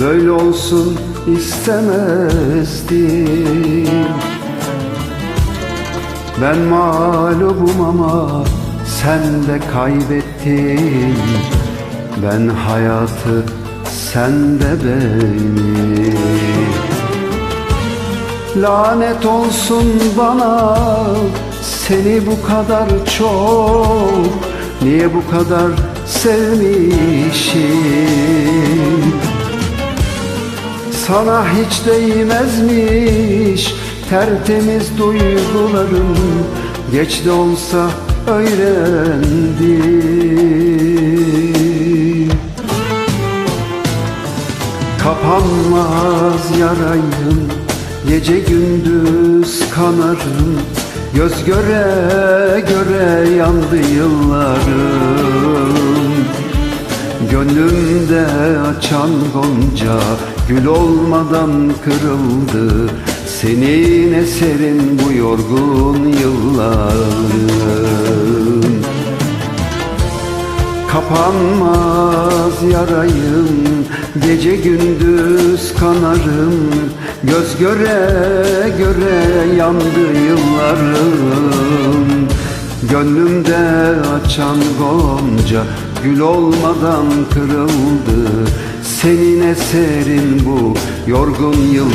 Böyle olsun istemezdim. Ben mağlubum ama sen de kaybettin. Ben hayatı sen de beni Lanet olsun bana seni bu kadar çok Niye bu kadar sevmişim Sana hiç değmezmiş tertemiz duygularım Geç de olsa öğrendim Kapanmaz yarayım Gece gündüz kanarım Göz göre göre yandı yıllarım Gönlümde açan gonca Gül olmadan kırıldı. Senin eserin bu yorgun yıllarım. Kapanmaz yarayım Gece gündüz kanarım. Göz göre göre yandı yıllarım. Gönlümde açan gonca Gül olmadan kırıldı. Senin eserin bu yorgun yıllarım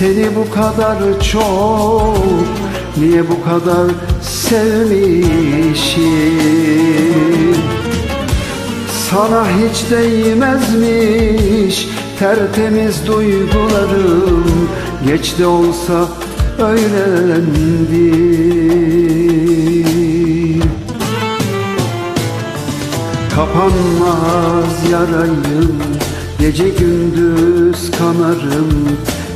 seni bu kadar çok Niye bu kadar sevmişim? Sana hiç değmezmiş tertemiz duygularım. Geç de olsa öğrendim. Kapanmaz yarayım Gece gündüz kanarım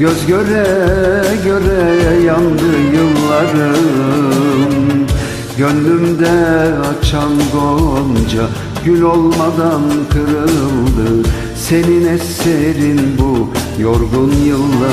Göz göre göre yandı yıllarım. Gönlümde açan gonca Gül olmadan kırıldı. Senin eserin bu yorgun yıllarım